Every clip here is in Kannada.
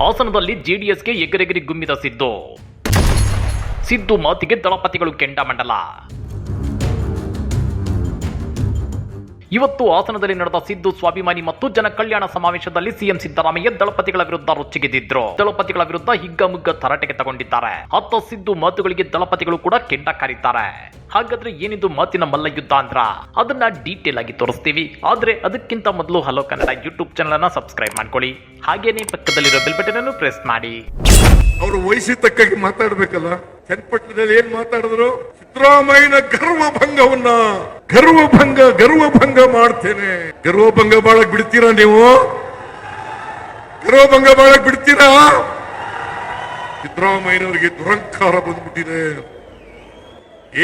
ಹಾಸನದಲ್ಲಿ ಜೆಡಿಎಸ್ಗೆ ಎಗರೆಗರಿ ಗುಮ್ಮಿದ ಸಿದ್ದು. ಸಿದ್ದು ಮಾತಿಗೆ ದಳಪತಿಗಳು ಕೆಂಡಾಮಂಡಲ. ಇವತ್ತು ಹಾಸನದಲ್ಲಿ ನಡೆದ ಸಿದ್ದು, ಸ್ವಾಭಿಮಾನಿ ಮತ್ತು ಜನ ಕಲ್ಯಾಣ ಸಮಾವೇಶದಲ್ಲಿ ಸಿಎಂ ಸಿದ್ದರಾಮಯ್ಯ ದಳಪತಿಗಳ ವಿರುದ್ಧ ರೊಚ್ಚಿಗೆದ್ದಿದ್ರು. ದಳಪತಿಗಳ ವಿರುದ್ಧ ಹಿಗ್ಗಮುಗ್ಗ ತರಾಟೆಗೆ ತಗೊಂಡಿದ್ದಾರೆ. ಅತ್ತ ಸಿದ್ದು ಮಾತುಗಳಿಗೆ ದಳಪತಿಗಳು ಕೂಡ ಕೆಂಡ ಕಾರಿದ್ದಾರೆ ಹಾಗಾದ್ರೆ ಏನಿದು ಮಾತಿನ ಮಲ್ಲಯುದ್ಧ ಅಂದ್ರ? ಅದನ್ನ ಡೀಟೇಲ್ ಆಗಿ ತೋರಿಸ್ತೀವಿ. ಆದ್ರೆ ಅದಕ್ಕಿಂತ ಮೊದಲು ಹಲೋ ಕನ್ನಡ ಯೂಟ್ಯೂಬ್ ಚಾನಲ್ ಅನ್ನ ಸಬ್ಸ್ಕ್ರೈಬ್ ಮಾಡ್ಕೊಳ್ಳಿ. ಹಾಗೇನೆ ಪಕ್ಕದಲ್ಲಿರೋ ಬೆಲ್ ಬಟನ್ ಅನ್ನು ಪ್ರೆಸ್ ಮಾಡಿ. ಅವರು ವಯಸ್ಸಿಗೆ ತಕ್ಕಾಗಿ ಮಾತಾಡ್ಬೇಕಲ್ಲ? ಚನ್ನಪಟ್ಟಣದಲ್ಲಿ ಏನ್ ಮಾತಾಡಿದ್ರು? ಸಿದ್ದರಾಮಯ್ಯನ ಗರ್ವಭಂಗವನ್ನ, ಗರ್ವಭಂಗ ಗರ್ವಭಂಗ ಮಾಡ್ತೇನೆ. ಗರ್ವಭಂಗ ಬಾಳಕ್ ಬಿಡ್ತೀರಾ ನೀವು? ಗರ್ವಭಂಗ ಬಾಳಕ್ ಬಿಡ್ತೀರಾ? ಸಿದ್ದರಾಮಯ್ಯನವರಿಗೆ ದುರಂಕಾರ ಬಂದ್ಬಿಟ್ಟಿದೆ.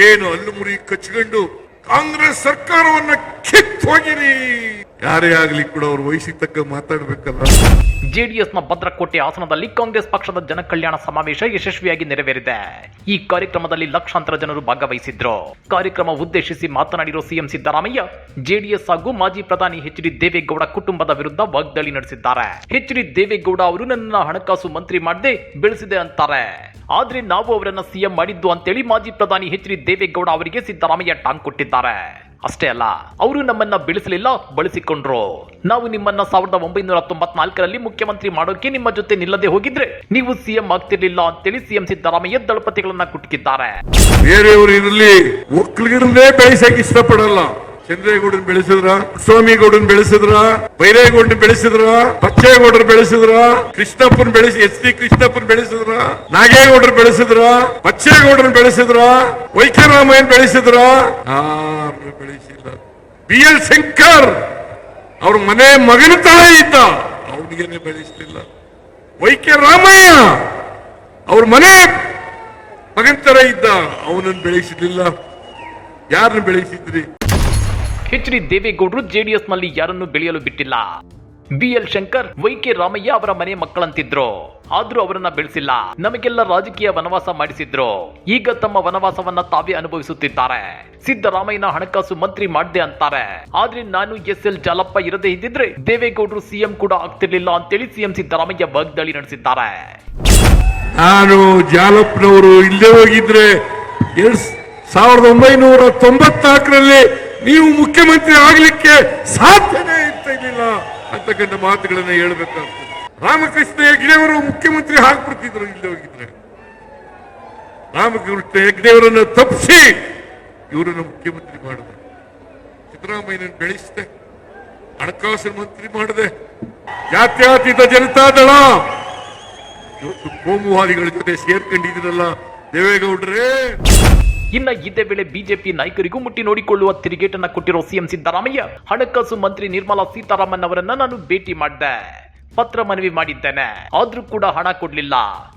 ಏನು ಅಲ್ಲು ಮುರಿ ಕಚ್ಕೊಂಡು ಕಾಂಗ್ರೆಸ್ ಸರ್ಕಾರವನ್ನ ಕಿತ್ತೋಗಿರಿ ಯಾರೇ ಆಗ್ಲಿ ಕೂಡ ಅವ್ರ ವಯಸ್ಸಿಗೆ ತಕ್ಕ ಮಾತಾಡ್ಬೇಕಲ್ಲ. ನ ಭದ್ರಕೋಟೆ ಆಸನದಲ್ಲಿ ಕಾಂಗ್ರೆಸ್ ಪಕ್ಷದ ಜನಕಲ್ಯಾಣ ಸಮಾವೇಶ ಯಶಸ್ವಿಯಾಗಿ ನೆರವೇರಿದೆ. ಈ ಕಾರ್ಯಕ್ರಮದಲ್ಲಿ ಲಕ್ಷಾಂತರ ಜನರು ಭಾಗವಹಿಸಿದ್ರು. ಕಾರ್ಯಕ್ರಮ ಉದ್ದೇಶಿಸಿ ಮಾತನಾಡಿರುವ ಸಿಎಂ ಸಿದ್ದರಾಮಯ್ಯ, ಜೆಡಿಎಸ್ ಹಾಗೂ ಮಾಜಿ ಪ್ರಧಾನಿ ಎಚ್ ಡಿ ದೇವೇಗೌಡ ಕುಟುಂಬದ ವಿರುದ್ಧ ವಾಗ್ದಾಳಿ ನಡೆಸಿದ್ದಾರೆ. ಎಚ್ ಡಿ ದೇವೇಗೌಡ ಅವರು ನನ್ನ ಹಣಕಾಸು ಮಂತ್ರಿ ಮಾಡದೆ ಬೆಳೆಸಿದೆ ಅಂತಾರೆ. ಆದ್ರೆ ನಾವು ಅವರನ್ನ ಸಿಎಂ ಮಾಡಿದ್ದು ಅಂತೇಳಿ ಮಾಜಿ ಪ್ರಧಾನಿ ಎಚ್ ಡಿ ದೇವೇಗೌಡ ಅವರಿಗೆ ಸಿದ್ದರಾಮಯ್ಯ ಟಾಂಗ್ ಕೊಟ್ಟಿದ್ದಾರೆ. ಅಷ್ಟೇ ಅಲ್ಲ, ಅವರು ನಮ್ಮನ್ನ ಬೆಳೆಸಲಿಲ್ಲ, ಬಳಸಿಕೊಂಡ್ರು. ನಾವು ನಿಮ್ಮನ್ನ ಸಾವಿರದ ಒಂಬೈನೂರ ತೊಂಬತ್ನಾಲ್ಕರಲ್ಲಿ ಮುಖ್ಯಮಂತ್ರಿ ಮಾಡೋಕೆ ನಿಮ್ಮ ಜೊತೆ ನಿಲ್ಲದೆ ಹೋಗಿದ್ರೆ ನೀವು ಸಿಎಂ ಆಗ್ತಿರ್ಲಿಲ್ಲ ಅಂತೇಳಿ ಸಿಎಂ ಸಿದ್ದರಾಮಯ್ಯ ದಳಪತಿಗಳನ್ನ ಕುಟುಕಿದ್ದಾರೆ. ಬೇರೆಯವರು ಇರಲಿ, ಒಕ್ಕಲಿಗರನ್ನೇ ಬೇಯಿಸಕ್ಕೆ ಇಷ್ಟಪಡಲ್ಲ. ಚಂದ್ರೇಗೌಡನ್ ಬೆಳೆಸಿದ್ರ, ಸ್ವಾಮಿಗೌಡನ್ ಬೆಳೆಸಿದ್ರ, ಬೈರೇಗೌಡನ್ ಬೆಳೆಸಿದ್ರ, ಬಚ್ಚೇಗೌಡರು ಬೆಳೆಸಿದ್ರ, ಕೃಷ್ಣಪ್ಪನ್ ಬೆಳೆಸಿ ಎಸ್ ಟಿ ಕೃಷ್ಣಪ್ಪನ್ ಬೆಳೆಸಿದ್ರ, ನಾಗೇಗೌಡರು ಬೆಳೆಸಿದ್ರ ಬಚ್ಚೇಗೌಡರನ್ ಬೆಳೆಸಿದ್ರ, ವೈಖರಾಮಯ್ಯನ್ ಬೆಳೆಸಿದ್ರ. ಬೆಳೆಸಿಲ್ಲ. ಬಿ ಎಲ್ ಶಂಕರ್ ಅವ್ರ ಮನೆ ಮಗನ ತರ ಇದ್ದ, ಅವನಿಗೇನೆ ಬೆಳೆಸಲಿಲ್ಲ. ವೈಕೆ ರಾಮಯ್ಯ ಅವ್ರ ಮನೆ ಮಗನ ತರ ಇದ್ದ, ಅವನನ್ನು ಬೆಳೆಸಲಿಲ್ಲ ಯಾರನ್ನು ಬೆಳೆಸಿದ್ರಿ? ಎಚ್ ಡಿ ದೇವೇಗೌಡರು ಜೆಡಿಎಸ್ನಲ್ಲಿ ಯಾರನ್ನು ಬೆಳೆಯಲು ಬಿಟ್ಟಿಲ್ಲ. B L Shankar, YK Ramaiah ಅವರ ಮನೆ ಮಕ್ಕಳಂತಿದ್ರು. ಆದ್ರೂ ಅವರನ್ನ ಬೆಳೆಸಿಲ್ಲ. ನಮಗೆಲ್ಲ ರಾಜಕೀಯ ವನವಾಸ ಮಾಡಿಸಿದ್ರು. ಈಗ ತಮ್ಮ ವನವಾಸವನ್ನ ತಾವೇ ಅನುಭವಿಸುತ್ತಿದ್ದಾರೆ. ಸಿದ್ದರಾಮಯ್ಯನ ಹಣಕಾಸು ಮಂತ್ರಿ ಮಾಡ್ದೆ ಅಂತಾರೆ. ಆದ್ರೆ ನಾನು ಎಸ್ ಎಲ್ ಜಾಲಪ್ಪ ಇರದೇ ಇದ್ದಿದ್ರೆ ದೇವೇಗೌಡರು ಸಿಎಂ ಕೂಡ ಆಗ್ತಿರ್ಲಿಲ್ಲ ಅಂತೇಳಿ ಸಿಎಂ ಸಿದ್ದರಾಮಯ್ಯ ವಾಗ್ದಾಳಿ ನಡೆಸಿದ್ದಾರೆ. ನಾನು ಜಾಲಪ್ಪನವರು ಇಲ್ಲೇ ಹೋಗಿದ್ರೆ ಸಾವಿರದ ಒಂಬೈನೂರ ತೊಂಬತ್ನಾಲ್ಕರಲ್ಲಿ ನೀವು ಮುಖ್ಯಮಂತ್ರಿ ಆಗಲಿಕ್ಕೆ ಸಾಧ್ಯನೇ ಇರ್ತಿರ್ಲಿಲ್ಲ ಅಂತಕ್ಕಂಥ ಮಾತುಗಳನ್ನ ಹೇಳ್ಬೇಕಾಗ್ತದೆ. ರಾಮಕೃಷ್ಣ ಹೆಗ್ಡೆಯವರು ಮುಖ್ಯಮಂತ್ರಿ ಹಾಕ್ಬಿಡ್ತಿದ್ರು ಇಲ್ಲಿ ಹೋಗಿದ್ರೆ. ರಾಮಕೃಷ್ಣ ಹೆಗ್ಡೆಯವರನ್ನ ತಪ್ಪಿಸಿ ಇವರನ್ನ ಮುಖ್ಯಮಂತ್ರಿ ಮಾಡಿದೆ. ಸಿದ್ದರಾಮಯ್ಯನ ಬೆಳೆಸಿದೆ. ಹಣಕಾಸು ಮಂತ್ರಿ ಮಾಡಿದೆ. ಜಾತ್ಯತೀತ ಜನತಾದಳ ಇವತ್ತು ಕೋಮುವಾದಿಗಳ ಜೊತೆ ಸೇರ್ಕೊಂಡಿದ್ದೀರಲ್ಲ ದೇವೇಗೌಡ್ರೇ. ಇನ್ನ ಇದೇ ವೇಳೆ ಬಿಜೆಪಿ ನಾಯಕರಿಗೂ ಮುಟ್ಟಿ ನೋಡಿಕೊಳ್ಳುವ ತಿರುಗೇಟನ್ನ ಕೊಟ್ಟಿರೋ ಸಿಎಂ ಸಿದ್ದರಾಮಯ್ಯ ಹಣಕಾಸು ಮಂತ್ರಿ ನಿರ್ಮಲಾ ಸೀತಾರಾಮನ್ ಅವರನ್ನ ನಾನು ಭೇಟಿ ಮಾಡಿದೆ. ಪತ್ರ ಮನವಿ ಮಾಡಿದ್ದೇನೆ. ಆದ್ರೂ ಕೂಡ ಹಣ ಕೊಡ್ಲಿಲ್ಲ.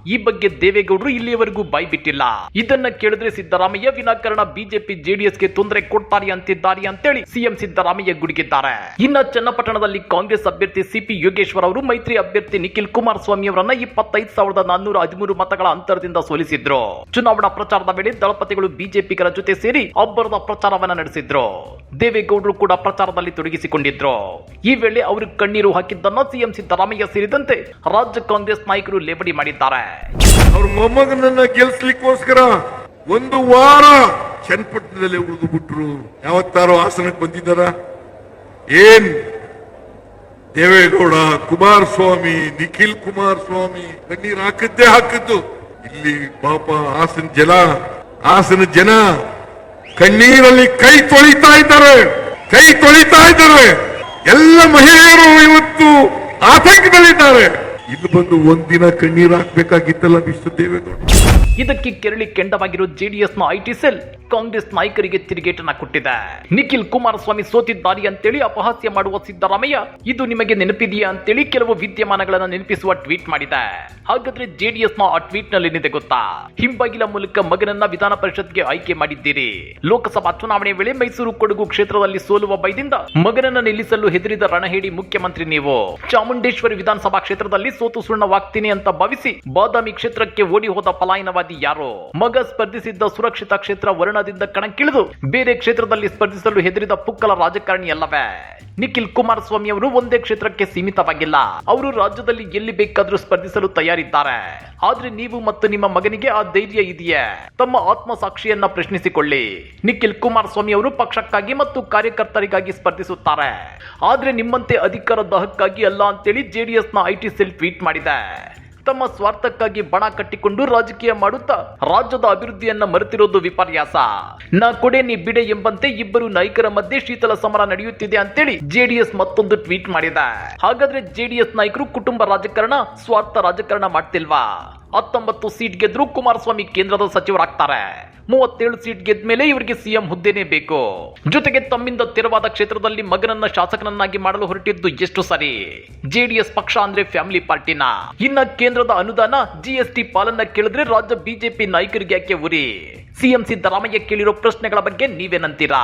ಈ ಬಗ್ಗೆ ದೇವೇಗೌಡರು ಇಲ್ಲಿಯವರೆಗೂ ಬಾಯ್ ಬಿಟ್ಟಿಲ್ಲ ಇದನ್ನ ಕೇಳಿದ್ರೆ ಸಿದ್ದರಾಮಯ್ಯ, ವಿನಾಕಾರಣ ಬಿಜೆಪಿ ಜೆಡಿಎಸ್ಗೆ ತೊಂದರೆ ಕೊಡ್ತಾರೆ ಅಂತಿದ್ದಾರೆ ಅಂತೇಳಿ ಸಿಎಂ ಸಿದ್ದರಾಮಯ್ಯ ಗುಡುಗಿದ್ದಾರೆ. ಇನ್ನ ಚನ್ನಪಟ್ಟಣದಲ್ಲಿ ಕಾಂಗ್ರೆಸ್ ಅಭ್ಯರ್ಥಿ ಸಿಪಿ ಯೋಗೇಶ್ವರ್ ಅವರು, ಮೈತ್ರಿ ಅಭ್ಯರ್ಥಿ ನಿಖಿಲ್ ಕುಮಾರಸ್ವಾಮಿ ಅವರನ್ನ ಇಪ್ಪತ್ತೈದು ಸಾವಿರದ ನಾನ್ನೂರ ಹದಿಮೂರು ಮತಗಳ ಅಂತರದಿಂದ ಸೋಲಿಸಿದ್ರು. ಚುನಾವಣಾ ಪ್ರಚಾರದ ವೇಳೆ ದಳಪತಿಗಳು ಬಿಜೆಪಿಗರ ಜೊತೆ ಸೇರಿ ಅಬ್ಬರದ ಪ್ರಚಾರವನ್ನ ನಡೆಸಿದ್ರು. ದೇವೇಗೌಡರು ಕೂಡ ಪ್ರಚಾರದಲ್ಲಿ ತೊಡಗಿಸಿಕೊಂಡಿದ್ರು. ಈ ವೇಳೆ ಅವರು ಕಣ್ಣೀರು ಹಾಕಿದ್ದನ್ನ ಸಿಎಂ ಸಿದ್ದರಾಮಯ್ಯ ಸೇರಿದಂತೆ ರಾಜ್ಯ ಕಾಂಗ್ರೆಸ್ ನಾಯಕರು ಲೇವಡಿ ಮಾಡಿದ್ದಾರೆ. ಅವ್ರ ಮೊಮ್ಮಗನನ್ನ ಗೆಲ್ಸ್ಲಿಕ್ಕೋಸ್ಕರ ಒಂದು ವಾರ ಚನ್ನಪಟ್ಟಣದಲ್ಲಿ ಉಳಿದು ಬಿಟ್ರು. ಯಾವತ್ತಾರೋ ಆಸನಕ್ಕೆ ಬಂದಿದ್ದಾರ? ಏನ್? ದೇವೇಗೌಡ, ಕುಮಾರಸ್ವಾಮಿ, ನಿಖಿಲ್ ಕುಮಾರಸ್ವಾಮಿ, ಕಣ್ಣೀರ್ ಹಾಕಿದ್ದೇ ಹಾಕಿದ್ದು. ಇಲ್ಲಿ ಪಾಪ ಹಾಸನ ಜನ ಹಾಸನ ಜನ ಕಣ್ಣೀರಲ್ಲಿ ಕೈ ತೊಳಿತಾ ಇದ್ದಾರೆ. ಕೈ ತೊಳಿತಾ ಇದ್ದಾರೆ. ಎಲ್ಲ ಮಹಿಳೆಯರು ಇಲ್ಲಿ ಬಂದು ಒಂದಿನ ಕಣ್ಣೀರ್ ಹಾಕ್ಬೇಕಾಗಿತ್ತಲ್ಲ ವಿಶ್ವ ದೇವೇಗೌಡ? ಇದಕ್ಕೆ ಕೆರಳಿ ಕೆಂಡವಾಗಿರೋ ಜೆಡಿಎಸ್ನ ಐಟಿ ಸೆಲ್ ಕಾಂಗ್ರೆಸ್ ನಾಯಕರಿಗೆ ತಿರುಗೇಟನ ಕೊಟ್ಟಿದೆ. ನಿಖಿಲ್ ಕುಮಾರಸ್ವಾಮಿ ಸೋತಿದ್ದಾರೆ ಅಂತೇಳಿ ಅಪಹಾಸ್ಯ ಮಾಡುವ ಸಿದ್ದರಾಮಯ್ಯ ಇದು ನಿಮಗೆ ನೆನಪಿದೆಯಾ ಅಂತೇಳಿ ಕೆಲವು ವಿದ್ಯಮಾನಗಳನ್ನ ನೆನಪಿಸುವ ಟ್ವೀಟ್ ಮಾಡಿದೆ. ಹಾಗಾದ್ರೆ ಜೆಡಿಎಸ್ನ ಆ ಟ್ವೀಟ್ನಲ್ಲಿ ಏನಿದೆ ಗೊತ್ತಾ? ಹಿಂಬಾಗಿಲ ಮೂಲಕ ಮಗನನ್ನ ವಿಧಾನ ಪರಿಷತ್ಗೆ ಆಯ್ಕೆ ಮಾಡಿದ್ದೀರಿ. ಲೋಕಸಭಾ ಚುನಾವಣೆ ವೇಳೆ ಮೈಸೂರು ಕೊಡಗು ಕ್ಷೇತ್ರದಲ್ಲಿ ಸೋಲುವ ಭಯದಿಂದ ಮಗನನ್ನ ನಿಲ್ಲಿಸಲು ಹೆದರಿದ ರಣಹೇಡಿ ಮುಖ್ಯಮಂತ್ರಿ ನೀವು. ಚಾಮುಂಡೇಶ್ವರಿ ವಿಧಾನಸಭಾ ಕ್ಷೇತ್ರದಲ್ಲಿ ಸೋತು ಸುಣ್ಣವಾಗ್ತೀನಿ ಅಂತ ಭಾವಿಸಿ ಬಾದಾಮಿ ಕ್ಷೇತ್ರಕ್ಕೆ ಓಡಿ ಹೋದ ಪಲಾಯನವಾದಿ ಯಾರೋ? ಮಗ ಸ್ಪರ್ಧಿಸಿದ್ದ ಸುರಕ್ಷಿತ ಕ್ಷೇತ್ರ ವರ್ಣದಿಂದ ಕಣಕ್ಕಿಳಿದು ಬೇರೆ ಕ್ಷೇತ್ರದಲ್ಲಿ ಸ್ಪರ್ಧಿಸಲು ಹೆದರಿದ ಪುಕ್ಕಲ ರಾಜಕಾರಣಿ ಅಲ್ಲವೇ? ನಿಖಿಲ್ ಕುಮಾರಸ್ವಾಮಿ ಅವರು ಒಂದೇ ಕ್ಷೇತ್ರಕ್ಕೆ ಸೀಮಿತವಾಗಿಲ್ಲ. ಅವರು ರಾಜ್ಯದಲ್ಲಿ ಎಲ್ಲಿ ಬೇಕಾದರೂ ಸ್ಪರ್ಧಿಸಲು ತಯಾರಿದ್ದಾರೆ. ಆದ್ರೆ ನೀವು ಮತ್ತು ನಿಮ್ಮ ಮಗನಿಗೆ ಆ ಧೈರ್ಯ ಇದೆಯೇ? ತಮ್ಮ ಆತ್ಮಸಾಕ್ಷಿಯನ್ನ ಪ್ರಶ್ನಿಸಿಕೊಳ್ಳಿ. ನಿಖಿಲ್ ಕುಮಾರಸ್ವಾಮಿ ಅವರು ಪಕ್ಷಕ್ಕಾಗಿ ಮತ್ತು ಕಾರ್ಯಕರ್ತರಿಗಾಗಿ ಸ್ಪರ್ಧಿಸುತ್ತಾರೆ. ಆದ್ರೆ ನಿಮ್ಮಂತೆ ಅಧಿಕಾರ ದಾಹಕ್ಕಾಗಿ ಅಲ್ಲ ಅಂತೇಳಿ ಜೆಡಿಎಸ್ನ ಐಟಿ ಸೆಲ್ ಟ್ವೀಟ್ ಮಾಡಿದೆ. ತಮ್ಮ ಸ್ವಾರ್ಥಕ್ಕಾಗಿ ಬಣ ಕಟ್ಟಿಕೊಂಡು ರಾಜಕೀಯ ಮಾಡುತ್ತಾ ರಾಜ್ಯದ ಅಭಿವೃದ್ಧಿಯನ್ನ ಮರೆತಿರೋದು ವಿಪರ್ಯಾಸ. ನಾ ಕೊಡೆ ನೀ ಬಿಡೆ ಎಂಬಂತೆ ಇಬ್ಬರು ನಾಯಕರ ಮಧ್ಯೆ ಶೀತಲ ಸಮರ ನಡೆಯುತ್ತಿದೆ ಅಂತೇಳಿ ಜೆಡಿಎಸ್ ಮತ್ತೊಂದು ಟ್ವೀಟ್ ಮಾಡಿದೆ. ಹಾಗಾದ್ರೆ ಜೆಡಿಎಸ್ ನಾಯಕರು ಕುಟುಂಬ ರಾಜಕಾರಣ, ಸ್ವಾರ್ಥ ರಾಜಕಾರಣ ಮಾಡ್ತಿಲ್ವಾ? ಹತ್ತೊಂಬತ್ತು ಸೀಟ್ ಗೆದ್ರು ಕುಮಾರಸ್ವಾಮಿ ಕೇಂದ್ರದ ಸಚಿವರಾಗ್ತಾರೆ. ಮೂವತ್ತೇಳು ಸೀಟ್ ಗೆದ್ದ ಮೇಲೆ ಇವರಿಗೆ ಸಿಎಂ ಹುದ್ದೆನೇ ಬೇಕು. ಜೊತೆಗೆ ತಮ್ಮಿಂದ ತೆರವಾದ ಕ್ಷೇತ್ರದಲ್ಲಿ ಮಗನನ್ನ ಶಾಸಕನನ್ನಾಗಿ ಮಾಡಲು ಹೊರಟಿದ್ದು ಎಷ್ಟು ಸರಿ? ಜೆಡಿಎಸ್ ಪಕ್ಷ ಅಂದ್ರೆ ಫ್ಯಾಮಿಲಿ ಪಾರ್ಟಿನ. ಇನ್ನ ಕೇಂದ್ರದ ಅನುದಾನ ಜಿಎಸ್ಟಿ ಪಾಲನ್ನ ಕೇಳಿದ್ರೆ ರಾಜ್ಯ ಬಿಜೆಪಿ ನಾಯಕರಿಗೆ ಯಾಕೆ ಉರಿ? ಸಿಎಂ ಸಿದ್ದರಾಮಯ್ಯ ಕೇಳಿರೋ ಪ್ರಶ್ನೆಗಳ ಬಗ್ಗೆ ನೀವೇನಂತೀರಾ?